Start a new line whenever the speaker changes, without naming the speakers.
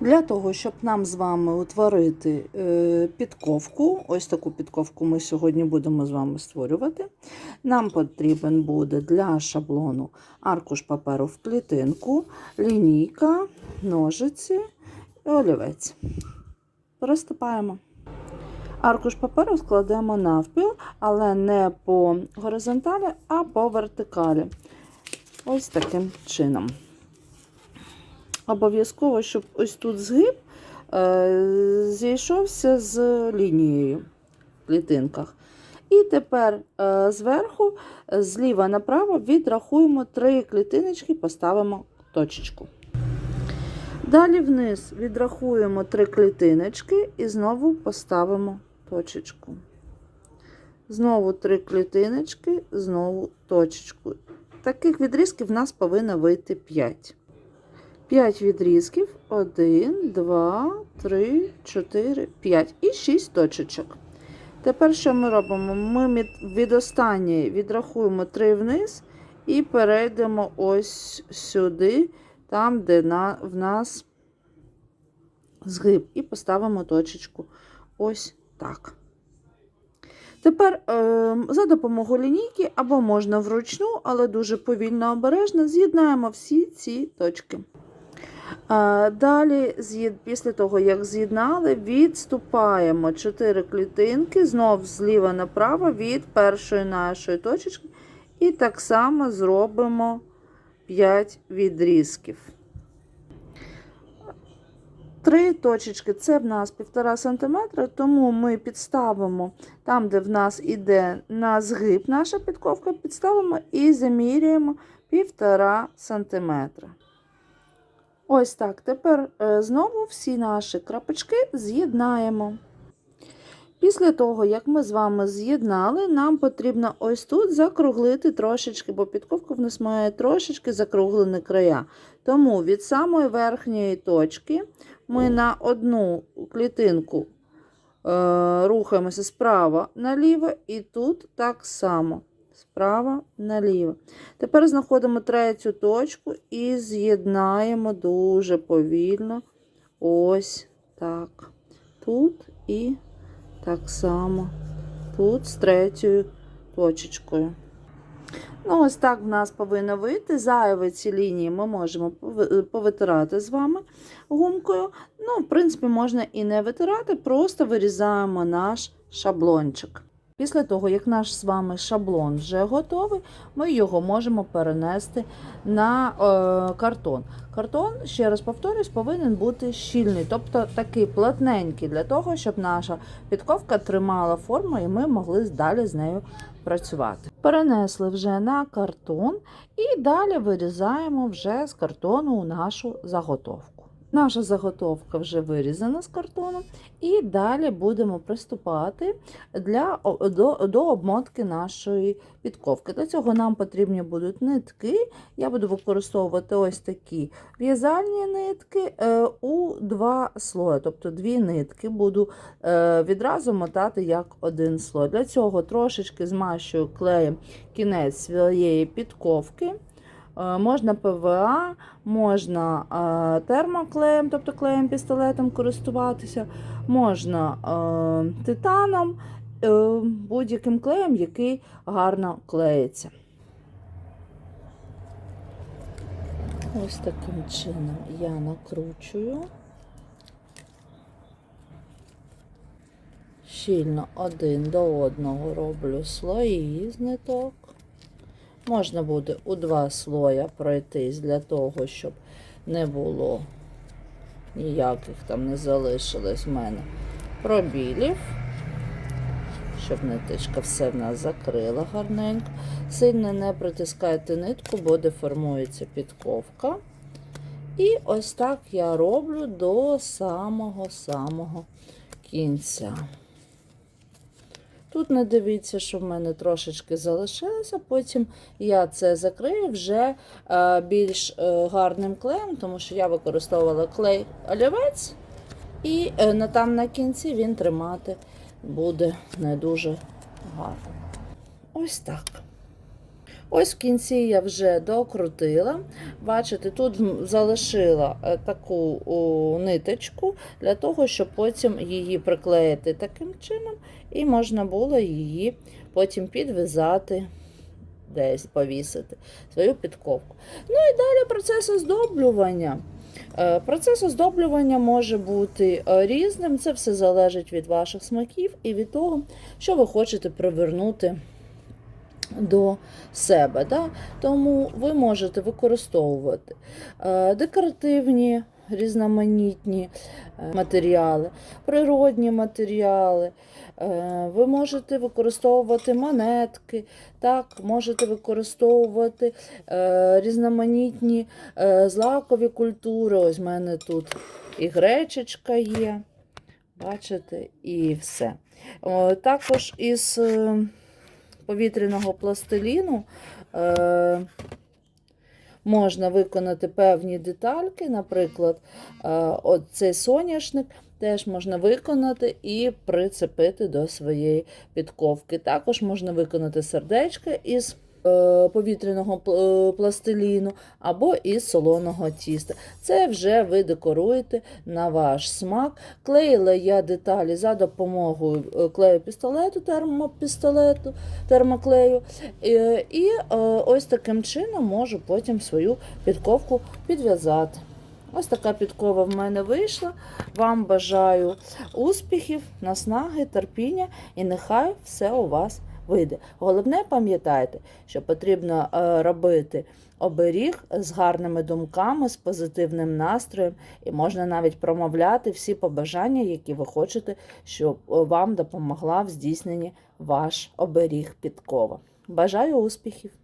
Для того, щоб нам з вами утворити е, підковку, ось таку підковку ми сьогодні будемо з вами створювати. Нам потрібен буде для шаблону аркуш паперу в клітинку, лінійка, ножиці і олівець. Приступаємо. Аркуш паперу складемо навпіл, але не по горизонталі, а по вертикалі. Ось таким чином. Обов'язково, щоб ось тут згиб е, зійшовся з лінією в клітинках. І тепер е, зверху, е, зліва направо, відрахуємо три клітиночки, поставимо точечку. Далі вниз відрахуємо три клітиночки і знову поставимо точечку. Знову три клітиночки, знову точечку. Таких відрізків в нас повинно вийти 5. 5 відрізків. 1, 2, 3, 4, 5 і 6 точечок. Тепер що ми робимо? Ми від останньої відрахуємо 3 вниз і перейдемо ось сюди, там, де на, в нас згиб, і поставимо точечку ось так. Тепер е, за допомогою лінійки, або можна вручну, але дуже повільно обережно, з'єднаємо всі ці точки. Далі, після того, як з'єднали, відступаємо 4 клітинки, знов зліва направо від першої нашої точечки. І так само зробимо 5 відрізків. Три точечки це в нас 1,5 см, тому ми підставимо там, де в нас іде на згиб наша підковка, підставимо і замірюємо 1,5 см. Ось так. Тепер знову всі наші крапочки з'єднаємо. Після того, як ми з вами з'єднали, нам потрібно ось тут закруглити трошечки, бо підковка в нас має трошечки закруглені края. Тому від самої верхньої точки ми на одну клітинку е, рухаємося справа наліво, і тут так само справа наліво. Тепер знаходимо третю точку і з'єднаємо дуже повільно. Ось так. Тут і так само тут з третьою точечкою. Ну, ось так в нас повинно вийти. Зайві ці лінії ми можемо повитирати з вами гумкою. Ну, в принципі, можна і не витирати, просто вирізаємо наш шаблончик. Після того, як наш з вами шаблон вже готовий, ми його можемо перенести на е, картон. Картон, ще раз повторюсь, повинен бути щільний, тобто такий плотненький, для того, щоб наша підковка тримала форму і ми могли далі з нею працювати. Перенесли вже на картон і далі вирізаємо вже з картону нашу заготовку. Наша заготовка вже вирізана з картону, і далі будемо приступати для, до, до обмотки нашої підковки. Для цього нам потрібні будуть нитки. Я буду використовувати ось такі в'язальні нитки е, у два слої, тобто дві нитки буду е, відразу мотати як один слой. Для цього трошечки змащую клеєм кінець своєї підковки. Е, можна ПВА, можна е, термоклеєм, тобто клеєм пістолетом користуватися, можна е, титаном, будь-яким клеєм, який гарно клеїться. Ось таким чином я накручую. Щільно один до одного роблю слої з ниток. Можна буде у два слоя пройтись для того, щоб не було ніяких там не залишилось в мене пробілів, щоб ниточка все в нас закрила гарненько. Сильно не притискайте нитку, бо деформується підковка. І ось так я роблю до самого-самого кінця. Тут не дивіться, що в мене трошечки залишилося, потім я це закрию вже е, більш е, гарним клеєм, тому що я використовувала клей олівець, і е, там на кінці він тримати буде не дуже гарно. Ось так. Ось в кінці я вже докрутила. Бачите, тут залишила е, таку ниточку для того, щоб потім її приклеїти таким чином, і можна було її потім підв'язати, десь повісити свою підковку. Ну і далі процес оздоблювання. Е, Процес оздоблювання може бути е, різним, це все залежить від ваших смаків і від того, що ви хочете привернути до себе. Да? Тому ви можете використовувати е, декоративні різноманітні е, матеріали, природні матеріали. Е, Ви можете використовувати монетки, так, можете використовувати різноманітні злакові культури. Ось в мене тут і гречечка є. Бачите, і все. Також із повітряного пластиліну е, можна виконати певні детальки. Наприклад, е, цей соняшник теж можна виконати і прицепити до своєї підковки. Також можна виконати сердечка. із повітряного е, пластиліну або із солоного тіста. Це вже ви декоруєте на ваш смак. Клеїла я деталі за допомогою е, клею пістолету, термопістолету, термоклею. Е, І е, ось таким чином можу потім свою підковку підв'язати. Ось така підкова в мене вийшла. Вам бажаю успіхів, наснаги, терпіння і нехай все у вас вийде. Головне, пам'ятайте, що потрібно е, робити оберіг з гарними думками, з позитивним настроєм, і можна навіть промовляти всі побажання, які ви хочете, щоб е, вам допомогла в здійсненні ваш оберіг підкова. Бажаю успіхів!